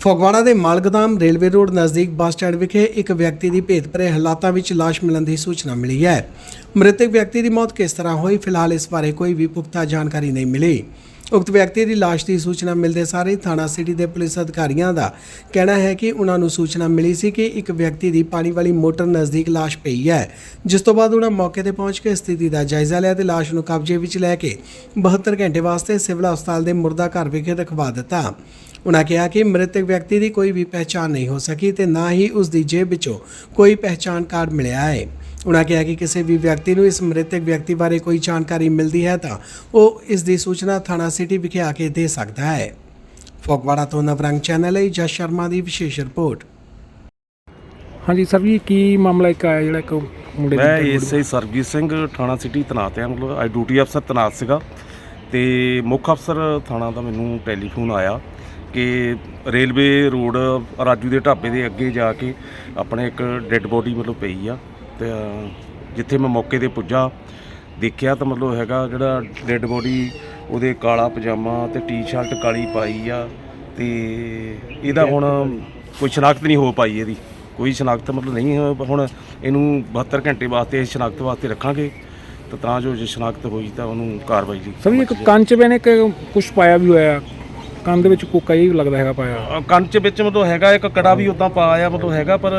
ਫਗਵਾੜਾ ਦੇ ਮਾਲਗਦਾਮ railway road ਨਜ਼ਦੀਕ bus stand ਵਿਖੇ ਇੱਕ ਵਿਅਕਤੀ ਦੀ ਭੇਤ ਭਰੇ ਹਾਲਾਤਾਂ ਵਿੱਚ ਲਾਸ਼ ਮਿਲਣ ਦੀ ਸੂਚਨਾ ਮਿਲੀ ਹੈ। ਮ੍ਰਿਤਕ ਵਿਅਕਤੀ ਦੀ ਮੌਤ ਕਿਸ ਤਰ੍ਹਾਂ ਹੋਈ, ਫਿਲਹਾਲ ਇਸ ਬਾਰੇ ਕੋਈ ਵੀ ਪੁਖਤਾ ਜਾਣਕਾਰੀ ਨਹੀਂ ਮਿਲੀ। ਉਕਤ ਵਿਅਕਤੀ ਦੀ ਲਾਸ਼ ਦੀ ਸੂਚਨਾ ਮਿਲਦੇ ਸਾਰੇ ਥਾਣਾ ਸਿਟੀ ਦੇ ਪੁਲਿਸ ਅਧਿਕਾਰੀਆਂ ਦਾ ਕਹਿਣਾ ਹੈ ਕਿ ਉਹਨਾਂ ਨੂੰ ਸੂਚਨਾ ਮਿਲੀ ਸੀ ਕਿ ਇੱਕ ਵਿਅਕਤੀ ਦੀ ਪਾਣੀ ਵਾਲੀ ਮੋਟਰ ਨਜ਼ਦੀਕ ਲਾਸ਼ ਪਈ ਹੈ, ਜਿਸ ਤੋਂ ਬਾਅਦ ਉਹਨਾਂ ਮੌਕੇ ਤੇ ਪਹੁੰਚ ਕੇ ਸਥਿਤੀ ਦਾ ਜਾਇਜ਼ਾ ਲਿਆ ਤੇ ਲਾਸ਼ ਨੂੰ ਕਬਜ਼ੇ ਵਿੱਚ ਲੈ ਕੇ 72 ਘੰਟੇ ਵਾਸਤੇ ਸਿਵਲ ਹਸਪਤਾਲ ਦੇ ਮੁਰਦਾ ਘਰ ਵਿਖੇ ਰਖਵਾ ਦਿੱਤਾ। ਉਨ੍ਹਾਂ ਕਿਹਾ ਕਿ ਮ੍ਰਿਤਕ ਵਿਅਕਤੀ ਦੀ ਕੋਈ ਵੀ ਪਹਿਚਾਣ ਨਹੀਂ ਹੋ ਸਕੀ ਤੇ ਨਾ ਹੀ ਉਸ ਦੀ ਜੇਬ ਵਿੱਚੋਂ ਕੋਈ ਪਹਿਚਾਣ ਕਾਰਡ ਮਿਲਿਆ ਹੈ। ਉਨ੍ਹਾਂ ਕਿਹਾ ਕਿ ਕਿਸੇ ਵੀ ਵਿਅਕਤੀ ਨੂੰ ਇਸ ਮ੍ਰਿਤਕ ਵਿਅਕਤੀ ਬਾਰੇ ਕੋਈ ਜਾਣਕਾਰੀ ਮਿਲਦੀ ਹੈ ਤਾਂ ਉਹ ਇਸ ਦੀ ਸੂਚਨਾ ਥਾਣਾ ਸਿਟੀ ਵਿਖੇ ਆ ਕੇ ਦੇ ਸਕਦਾ ਹੈ। ਫਗਵਾੜਾ ਤੋਂ ਨਵਰੰਗ ਚੈਨਲ ਲਈ ਜਸ ਸ਼ਰਮਾ ਦੀ ਵਿਸ਼ੇਸ਼ ਰਿਪੋਰਟ। ਹਾਂਜੀ ਸਰ ਜੀ ਕੀ ਮਾਮਲਾ ਇੱਕ ਆਇਆ ਜਿਹੜਾ ਇੱਕ ਮੁੰਡੇ ਮੈਂ ਦੀ ਐਸਆਈ ਸਰਬਜੀਤ ਸਿੰਘ ਥਾਣਾ ਸਿਟੀ ਤੈਨਾਤ ਹਾਂ ਮਤਲਬ ਅੱਜ ਡਿਊਟੀ ਅਫਸਰ ਤੈਨਾਤ ਸੀਗਾ ਤੇ ਮੁੱਖ ਅਫਸਰ ਥਾਣਾ ਦਾ ਮੈਨੂੰ ਟੈਲੀਫੋਨ ਆਇਆ ਕਿ ਰੇਲਵੇ ਰੋਡ ਰਾਜੂ ਦੇ ਢਾਬੇ ਦੇ ਅੱਗੇ ਜਾ ਕੇ ਆਪਣੇ ਇੱਕ ਡੈੱਡ ਬੋਡੀ ਮਤਲਬ ਪਈ ਆ। ਤੇ ਜਿੱਥੇ ਮੈਂ ਮੌਕੇ ਤੇ ਪੁੱਜਾ ਦੇਖਿਆ ਤਾਂ ਮਤਲਬ ਹੈਗਾ ਜਿਹੜਾ ਡੈੱਡ ਬੋਡੀ ਉਹਦੇ ਕਾਲਾ ਪਜਾਮਾ ਤੇ ਟੀ-ਸ਼ਰਟ ਕਾਲੀ ਪਾਈ ਆ ਤੇ ਇਹਦਾ ਹੁਣ ਕੋਈ ਸ਼ਨਾਖਤ ਨਹੀਂ ਹੋ ਪਾਈ ਇਹਦੀ। ਕੋਈ ਸ਼ਨਾਖਤ ਮਤਲਬ ਨਹੀਂ ਹੁਣ ਇਹਨੂੰ 72 ਘੰਟੇ ਵਾਸਤੇ ਸ਼ਨਾਖਤ ਵਾਸਤੇ ਰੱਖਾਂਗੇ ਤਾਂ ਤਾਂ ਜੋ ਜੇ ਸ਼ਨਾਖਤ ਹੋਈ ਤਾਂ ਉਹਨੂੰ ਕਾਰਵਾਈ ਲਈ ਜੀ ਇੱਕ ਕੰਨ ਚ ਬੈਨੇ ਕੁਝ ਪਾਇਆ ਵੀ ਹੋਇਆ। ਕੰਨ ਦੇ ਵਿੱਚ ਕੋਕਾ ਹੀ ਲੱਗਦਾ ਹੈਗਾ ਪਾਇਆ। ਅ, ਕੰਨ ਚ ਵਿੱਚ ਮਤਲਬ ਹੈਗਾ ਇੱਕ ਕੜਾ ਵੀ ਉਦਾਂ ਪਾਇਆ ਮਤਲਬ ਹੈਗਾ ਪਰ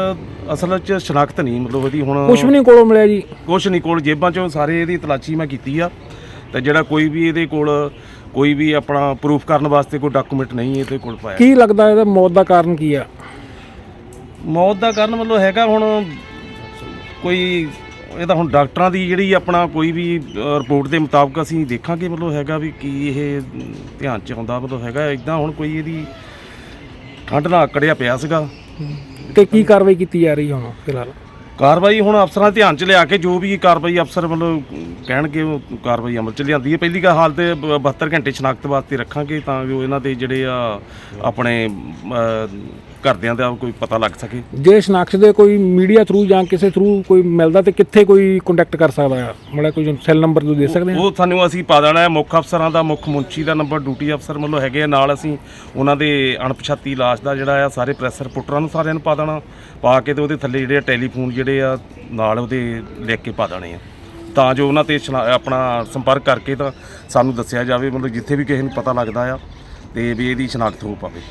ਅਸਲ ਚ ਸ਼ਨਾਖਤ ਨਹੀਂ ਮਤਲਬ ਉਹਦੀ ਹੁਣ ਕੁਝ ਵੀ ਨਹੀਂ ਕੋਲੋਂ ਮਿਲਿਆ ਜੀ। ਕੁਛ ਨਹੀਂ ਕੋਲ ਜੇਬਾਂ ਚੋਂ ਸਾਰੇ ਇਹਦੀ ਤਲਾਸ਼ੀ ਮੈਂ ਕੀਤੀ ਆ। ਤੇ ਜਿਹੜਾ ਕੋਈ ਵੀ ਇਹਦੇ ਕੋਲ ਕੋਈ ਵੀ ਆਪਣਾ ਪ੍ਰੂਫ ਕਰਨ ਵਾਸਤੇ ਕੋਈ ਡਾਕੂਮੈਂਟ ਨਹੀਂ ਇਹਦੇ ਕੋਲ ਪਾਇਆ। ਕੀ ਲੱਗਦਾ ਇਹਦਾ ਮੌਤ ਦਾ ਕਾਰਨ ਕੀ ਆ? ਮੌਤ ਦਾ ਕਾਰਨ ਮਤਲਬ ਹੈਗਾ ਹੁਣ ਕੋਈ ਇਹ ਤਾਂ ਹੁਣ ਡਾਕਟਰਾਂ ਦੀ ਜਿਹੜੀ ਆਪਣਾ ਕੋਈ ਵੀ ਰਿਪੋਰਟ ਦੇ ਮੁਤਾਬਕ ਅਸੀਂ ਦੇਖਾਂਗੇ ਮਤਲਬ ਹੈਗਾ ਵੀ ਕੀ ਇਹ ਧਿਆਨ ਚ ਆਉਂਦਾ ਮਤਲਬ ਹੈਗਾ। ਇਦਾਂ ਹੁਣ ਕੋਈ ਇਹਦੀ ਠੰਡ ਨਾਲ ਅਕੜਿਆ ਪਿਆ ਸੀਗਾ। ਤੇ ਕੀ ਕਾਰਵਾਈ ਕੀਤੀ ਜਾ ਰਹੀ ਹੁਣ, ਫਿਲਹਾਲ? ਕਾਰਵਾਈ ਹੁਣ ਅਫਸਰਾਂ ਧਿਆਨ ਚ ਲਿਆ ਕੇ ਜੋ ਵੀ ਕਾਰਵਾਈ ਅਫਸਰ ਵੱਲੋਂ ਕਹਿਣਗੇ ਉਹ ਕਾਰਵਾਈ ਅਮਲ ਚ ਲਿਆਂਦੀ ਹੈ। ਪਹਿਲੀ ਗੱਲ ਹਾਲ ਤੇ ਬ- 72 ਘੰਟੇ ਸ਼ਨਾਖਤ ਵਾਸਤੇ ਰੱਖਾਂਗੇ ਤਾਂ ਜੋ ਇਹਨਾਂ ਦੇ ਜਿਹੜੇ ਆ ਆਪਣੇ ਘਰਦਿਆਂ ਦਾ ਕੋਈ ਪਤਾ ਲੱਗ ਸਕੇ। ਜੇ ਸ਼ਨਾਖਤ ਦੇ ਕੋਈ ਮੀਡੀਆ ਥਰੂ ਜਾਂ ਕਿਸੇ ਥਰੂ ਕੋਈ ਮਿਲਦਾ ਤੇ ਕਿੱਥੇ ਕੋਈ ਕੰਟੈਕਟ ਕਰ ਸਕਦਾ ਆ? ਮੜਾ ਕੋਈ ਸੈੱਲ ਨੰਬਰ ਤੁਸੀਂ ਦੇ ਸਕਦੇ ਆ? ਉਹ ਤੁਹਾਨੂੰ ਅਸੀਂ ਪਾ ਦੇਣਾ ਹੈ। ਮੁੱਖ ਅਫਸਰਾਂ ਦਾ ਮੁੱਖ ਮੁੰਚੀ ਦਾ ਨੰਬਰ ਡਿਊਟੀ ਅਫਸਰ ਵੱਲੋਂ ਹੈਗੇ ਆ। ਨਾਲ ਅਸੀਂ ਉਹਨਾਂ ਦੇ ਅਣਪਛਾਤੀ ਲਾਸ਼ ਦਾ ਜਿਹੜਾ ਆ ਸਾਰੇ ਪ੍ਰੈਸ ਰਿਪੋਰਟਰਾਂ ਨੂੰ ਸਾਰਿਆਂ ਨੂੰ ਪਾ ਦੇਣਾ। ਪਾ ਕੇ ਤੇ ਉਹਦੇ ਥੱਲੇ ਜਿਹੜੇ ਟੈਲੀਫੋਨ ਜਿਹੜੇ ਆ, ਨਾਲ ਉਹਦੇ ਲਿਖ ਕੇ ਪਾ ਦੇਣੇ ਆ। ਤਾਂ ਜੋ ਉਹਨਾਂ ਤੇ ਸ਼ਨਾ- ਆਪਣਾ ਸੰਪਰਕ ਕਰਕੇ ਤਾਂ ਸਾਨੂੰ ਦੱਸਿਆ ਜਾਵੇ, ਮਤਲਬ ਜਿੱਥੇ ਵੀ ਕਿਸੇ ਨੂੰ ਪਤਾ ਲੱਗਦਾ ਆ, ਤੇ ਵੀ ਇਹਦੀ ਸ਼ਨਾਖਤ ਹੋ ਪਾਵੇ।